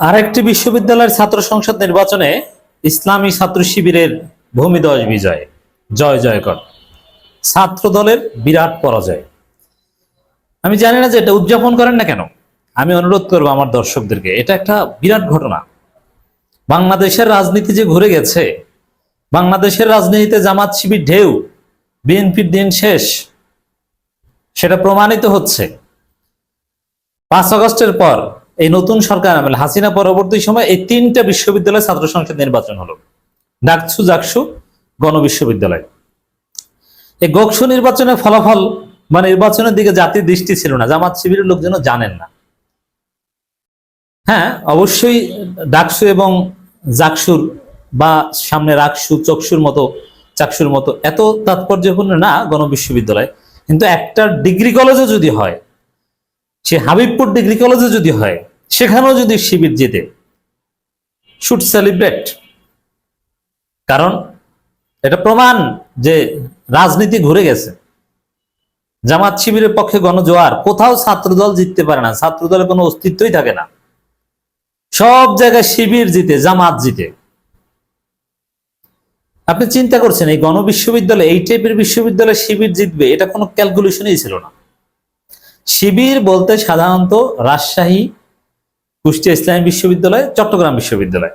আরেকটি বিশ্ববিদ্যালয়ের ছাত্র সংসদ নির্বাচনে ইসলামী ছাত্র শিবিরের ভূমিদয় বিজয়। জয় জয়কর ছাত্র দলের বিরাট পরাজয়। আমি জানি না যে এটা উদযাপন করেন না কেন। আমি অনুরোধ করব আমার দর্শকদেরকে, এটা একটা বিরাট ঘটনা। বাংলাদেশের রাজনীতি যে ঘুরে গেছে, বাংলাদেশের রাজনীতিতে জামাত শিবির ঢেউ, বিএনপির দিন শেষ, সেটা প্রমাণিত হচ্ছে। পাঁচ আগস্টের পর এই নতুন সরকার আমলে হাসিনা পরবর্তী সময় এই তিনটা বিশ্ববিদ্যালয় ছাত্র সংসদ নির্বাচন হলো। ডাকসু, জাকসু গণ বিশ্ববিদ্যালয়। এই গকসু নির্বাচনের ফলাফল বা নির্বাচনের দিকে জাতির দৃষ্টি ছিল না, জামাত শিবিরের লোকজন জানেন না। হ্যাঁ অবশ্যই ডাকসু এবং জাকসুর বা সামনে রাকসু, চকসুর মতো, চাকসুর মতো এত তাৎপর্যপূর্ণ না গণ বিশ্ববিদ্যালয়। কিন্তু একটা ডিগ্রি কলেজও যদি হয়, সে হাবিবপুর ডিগ্রি কলেজে যদি হয় সেখানেও যদি শিবির যেতে শুড সেলিব্রেট কারণ এটা প্রমাণ যে রাজনীতি ঘুরে গেছে। জামাত শিবিরের পক্ষে গণজোয়ার, কোথাও ছাত্রদল জিততে পারে না, ছাত্রদলের কোনো অস্তিত্বই থাকে না। সব জায়গায় শিবির জিতে, জামাত জিতে। আপনি চিন্তা করছেন, এই গণ বিশ্ববিদ্যালয় এই টাইপের বিশ্ববিদ্যালয়ে শিবির জিতবে, এটা কোনো ক্যালকুলেশনই ছিল না। শিবির বলতে সাধারণত রাজশাহী কুষ্টিয়া ইসলামী বিশ্ববিদ্যালয়, চট্টগ্রাম বিশ্ববিদ্যালয়।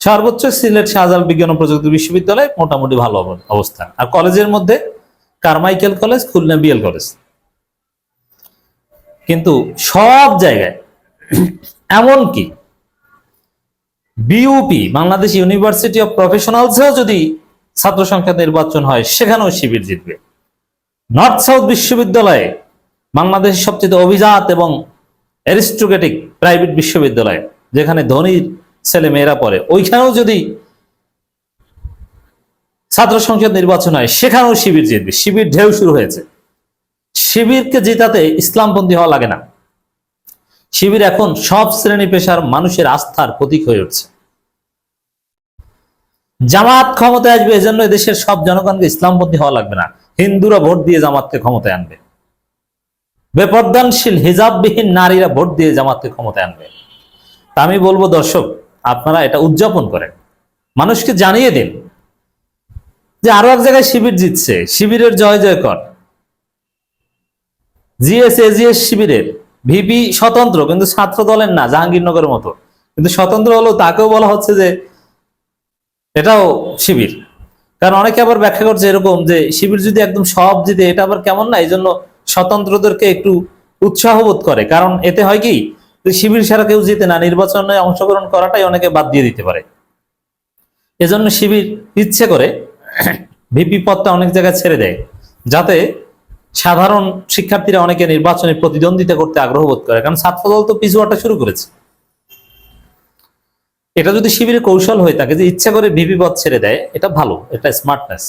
সর্বোচ্চ সিলেট শাহজালাল বিজ্ঞান ও প্রযুক্তি বিশ্ববিদ্যালয় মোটামুটি ভালো অবস্থান। আর কলেজের মধ্যে Carmichael college, Khulna BL college. কিন্তু সব জায়গায় এমনকি বিউপি বাংলাদেশ ইউনিভার্সিটি অফ প্রফেশনালসেও যদি ছাত্র সংখ্যা নির্বাচন হয়, সেখানেও শিবির জিতবে। নর্থ সাউথ বিশ্ববিদ্যালয়ে বাংলাদেশের সবচেয়ে অভিজাত এবং অ্যারিস্টোক্রেটিক প্রাইভেট বিশ্ববিদ্যালয়, যেখানে ধনীর ছেলে মেয়েরা পড়ে, ওইখানেও যদি ছাত্র সংসদ নির্বাচন হয়, সেখানেও শিবির জিতবে। শিবির ঢেউ শুরু হয়েছে। শিবিরকে জেতাতে ইসলামপন্থী হওয়া লাগে না। শিবির এখন সব শ্রেণি পেশার মানুষের আস্থার প্রতীক হয়ে উঠছে। জামাত ক্ষমতায় আসবে, এজন্য দেশের সব জনগণকে ইসলামপন্থী হওয়া লাগবে না। হিন্দুরা ভোট দিয়ে জামাতকে ক্ষমতায় আনবে। বেপর্দানশীল হিজাববিহীন নারীরা ভোট দিয়ে জামাতকে ক্ষমতায় আনবে। তা আমি বলব, দর্শক, আপনারা এটা উদযাপন করেন। মানুষকে জানিয়ে দিন যে আরও এক জায়গায় শিবির জিতছে। শিবিরের জয় জয় কর জিএস, এজিএস শিবিরের ভিপি স্বতন্ত্র, কিন্তু ছাত্র দলের না, জাহাঙ্গীরনগরের মতো। কিন্তু স্বতন্ত্র হলো তাকেও বলা হচ্ছে যে এটাও শিবির। কারণ অনেকে আবার ব্যাখ্যা করছে এরকম যে শিবির যদি একদম সব জিতে, এটা আবার কেমন না? এই জন্য স্বতন্ত্রদেরকে একটু উৎসাহ বোধ করে। কারণ এতে হয় কি শিবির ছাড়া কেউ জিতে না, নির্বাচনে অংশগ্রহণ করাটাই অনেকে বাদ দিয়ে দিতে পারে। এজন্য শিবির ইচ্ছে করে ভিপি পদটা অনেক জায়গায় ছেড়ে দেয়, যাতে সাধারণ শিক্ষার্থীরা অনেকে নির্বাচনে প্রতিদ্বন্দ্বিতা করতে আগ্রহ বোধ করে। কারণ ছাত্রদল তো পিছুয়াটা শুরু করেছে। এটা যদি শিবিরের কৌশল হয়ে থাকে যে ইচ্ছা করে ভিপি পদ ছেড়ে দেয়, এটা ভালো, এটা স্মার্টনেস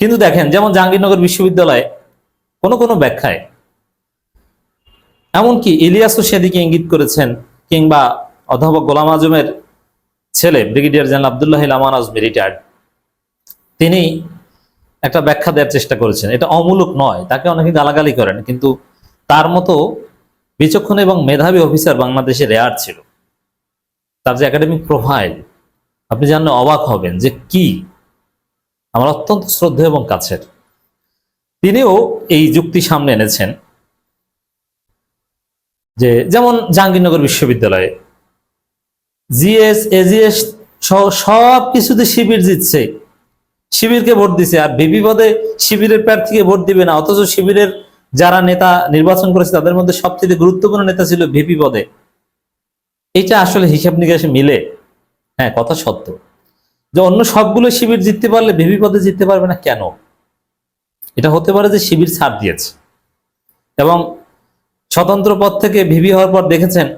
কিন্তু দেখেন, যেমন জাহাঙ্গীরনগর বিশ্ববিদ্যালয়ে কোনো কোনো ব্যাখ্যায়। এমনকি ইলিয়াসও সেদিকে ইঙ্গিত করেছেন কিংবা অধ্যাপক গোলাম আজমের ছেলে, brigadier general Abdullah Aman Azmi retired তিনি একটা ব্যাখ্যা দেওয়ার চেষ্টা করেছেন। এটা অমূলক নয়, তাকে অনেকে গালাগালি করেন, কিন্তু তার মতো বিচক্ষণ এবং মেধাবী অফিসার বাংলাদেশে রেয়ার ছিল। তার যে একাডেমিক প্রোফাইল আপনি জানলে অবাক হবেন যে কি? আমার অত্যন্ত শ্রদ্ধা এবং কাছের। তিনিও এই যুক্তি সামনে এনেছেন যে যেমন জাহাঙ্গীরনগর বিশ্ববিদ্যালয়ে জিএস, এজিএস সব কিছুতে শিবির জিতছে। শিবিরকে ভোট দিছে আর ভিপি পদে শিবিরের প্রার্থীকে ভোট দিবে না। অথচ শিবিরের যারা নেতা নির্বাচন করেছে তাদের মধ্যে সবচেয়ে গুরুত্বপূর্ণ নেতা ছিল ভিপি পদে। এটা আসলে হিসাব নিকাশে মিলে। হ্যাঁ কথা সত্য। যে অন্য সবগুলো শিবির জিততে পারলে ভিপি পদে জিততে পারবে না কেন? এটা হতে পারে যে শিবির ছাড় দিয়েছে। এবং স্বতন্ত্র পদ থেকে ভিপি হওয়ার পর দেখেছেন,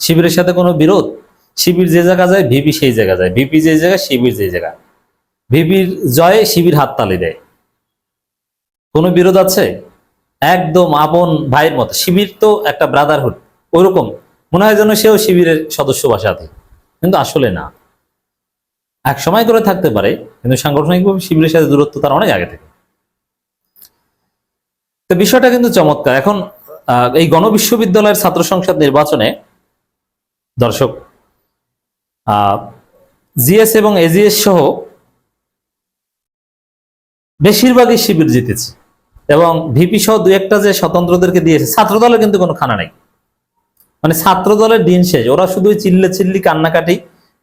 শিবিরের সাথে কোনো বিরোধ? শিবির যে জায়গা যায় ভিপি সেই জায়গা যায়। ভিপি যে জায়গায় শিবির যে জায়গা। ভিপির জয়ে শিবির হাততালি দেয়। কোনো বিরোধ আছে? একদম আপন ভাইয়ের মতো। শিবির তো একটা ব্রাদারহুড ওইরকম। মনে হয় যেন সেও শিবিরের সদস্য বা সাথে। কিন্তু আসলে না। এক সময় করে থাকতে পারে, কিন্তু সাংগঠনিকভাবে শিবিরের সাথে দূরত্ব তার অনেক আগে থেকে। তো বিষয়টা কিন্তু চমৎকার। এখন এই গণবিশ্ববিদ্যালয়ের ছাত্র সংসদ নির্বাচনে দর্শক জিএস এবং এজিএস সহ বেশিরভাগই শিবির জিতেছে এবং ভিপি সহ দু একটা যে স্বতন্ত্রদেরকে দিয়েছে ছাত্র দলের কিন্তু কোনো খানা নেই। মানে ছাত্র দলের দিন শেষ, ওরা শুধু চিল্লে চিল্লি, কান্নাকাটি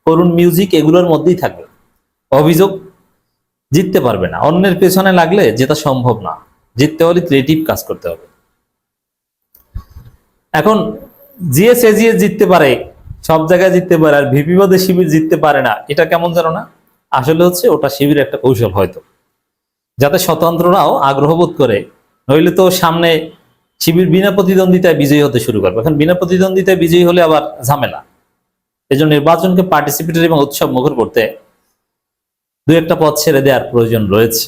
করুন মিউজিক এগুলোর মধ্যেই থাকবে। অভিযোগ, জিততে পারবে না। অন্যের পেছনে লাগলে যেটা সম্ভব না। জিততে হলে ক্রিয়েটিভ কাজ করতে হবে। এখন জিএস এজিএস জিততে পারে, সব জায়গায় জিততে পারে আর ভিপি পদে শিবির জিততে পারে না, এটা কেমন জানো না? আসলে হচ্ছে ওটা শিবির একটা কৌশল হয়তো। যাতে স্বতন্ত্ররাও আগ্রহ বোধ করে, নইলে তো সামনে শিবির বিনা প্রতিদ্বন্দ্বিতায় বিজয়ী হতে শুরু করবে। এখন বিনা প্রতিদ্বন্দ্বিতায় বিজয়ী হলে আবার ঝামেলা। এই জন্য নির্বাচনকে পার্টিসিপেটরি এবং উৎসব মুখর করতে দু একটা পথ ছেড়ে দেওয়ার প্রয়োজন রয়েছে।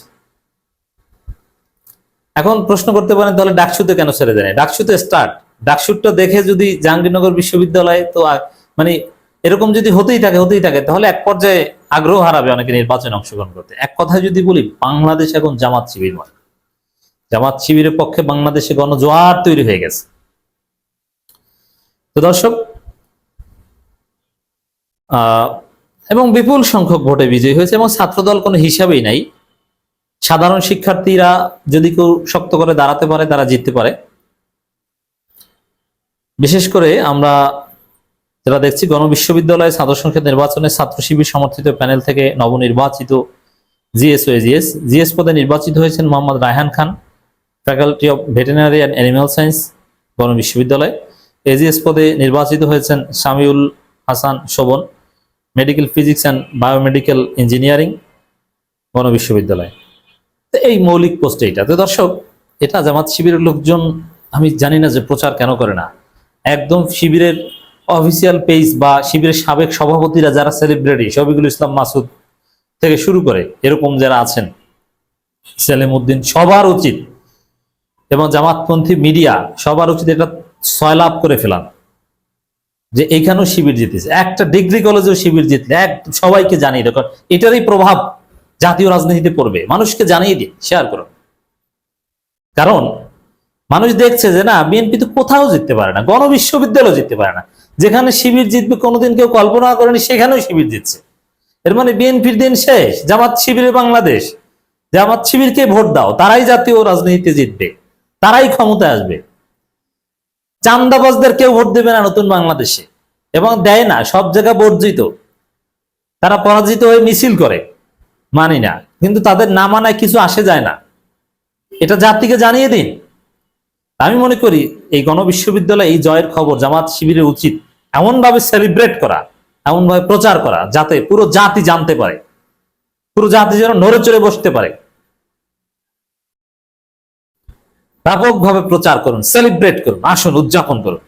এখন প্রশ্ন করতে পারেন, তাহলে ডাকসুতে কেন ছেড়ে দেয় ডাকসুতে স্টার্ট ডাকসুটটা দেখে যদি জাহাঙ্গীরনগর বিশ্ববিদ্যালয়ে তো মানে এরকম যদি হতেই থাকে হতেই থাকে, তাহলে এক পর্যায়ে আগ্রহ হারাবে অনেকে নির্বাচনে অংশগ্রহণ করতে। এক কথায় যদি বলি, বাংলাদেশ এখন জামাত শিবির নয়। জামাত শিবিরের পক্ষে বাংলাদেশে গণজোয়ার তৈরি হয়ে গেছে। তো দর্শক এবং বিপুল সংখ্যক ভোটে বিজয়ী হয়েছে, এবং ছাত্রদল কোনো হিসাবেই নাই। সাধারণ শিক্ষার্থীরা যদি কেউ শক্ত করে দাঁড়াতে পারে, তারা জিততে পারে। বিশেষ করে আমরা যারা দেখছি, গণবিশ্ববিদ্যালয়ে ছাত্র সংসদ নির্বাচনে ছাত্র শিবির সমর্থিত প্যানেল থেকে নবনির্বাচিত জিএস ও এজিএস জিএস পদে নির্বাচিত হয়েছেন Mohammad Raihan Khan, faculty of veterinary and animal science গণবিশ্ববিদ্যালয়। AGS পদে নির্বাচিত হয়েছেন Shamiul Hasan Shovon, medical physics and biomedical engineering গণবিশ্ববিদ্যালয়। তো এই মৌলিক পোস্ট এইটা তো দর্শক, এটা জামাত শিবিরের লোকজন, আমি জানি না যে প্রচার কেন করে না। একদম শিবিরের অফিসিয়াল পেজ বা শিবিরের সাবেক সভাপতিরা যারা সেলিব্রিটি, শফিকুল ইসলাম মাসুদ থেকে শুরু করে এরকম যারা আছেন সেলিম উদ্দিন সবার উচিত এবং জামাতপন্থী মিডিয়া সবার উচিত এটা সয়লাভ করে ফেলান। যে এখানেও শিবির জিতেছে, একটা ডিগ্রি কলেজেও শিবির জিতলে, এক, সবাইকে জানিয়ে দেখুন এটারই প্রভাব জাতীয় রাজনীতিতে পড়বে, মানুষকে জানিয়ে দিন শেয়ার করুন। কারণ মানুষ দেখছে যে না বিএনপি তো কোথাও জিততে পারে না, গণবিশ্ববিদ্যালয় জিততে পারে না। যেখানে শিবির জিতবে, কোনোদিন কেউ কল্পনা করেনি সেখানেও শিবির জিতছে। এর মানে বিএনপির দিন শেষ, জামাত শিবিরে বাংলাদেশ, জামাত শিবিরকে ভোট দাও, তারাই জাতীয় রাজনীতিতে জিতবে, তারাই ক্ষমতায় আসবে। চান্দাবাজদের কেউ ভোট দেবে না নতুন বাংলাদেশে, এবং দেয় না, সব জায়গা বর্জিত। তারা পরাজিত হয়ে মিছিল করে। মানি না। কিন্তু তাদের না মানায় কিছু আসে যায় না। এটা জাতিকে জানিয়ে দিন। আমি মনে করি এই গণবিশ্ববিদ্যালয়ে এই জয়ের খবর জামাত শিবিরের উচিত এমন ভাবে সেলিব্রেট করা এমন ভাবে প্রচার করা, যাতে পুরো জাতি জানতে পারে। পুরো জাতি যেন নড়ে চড়ে বসতে পারে। ব্যাপকভাবে প্রচার করুন সেলিব্রেট করুন, আসুন, উদযাপন করুন।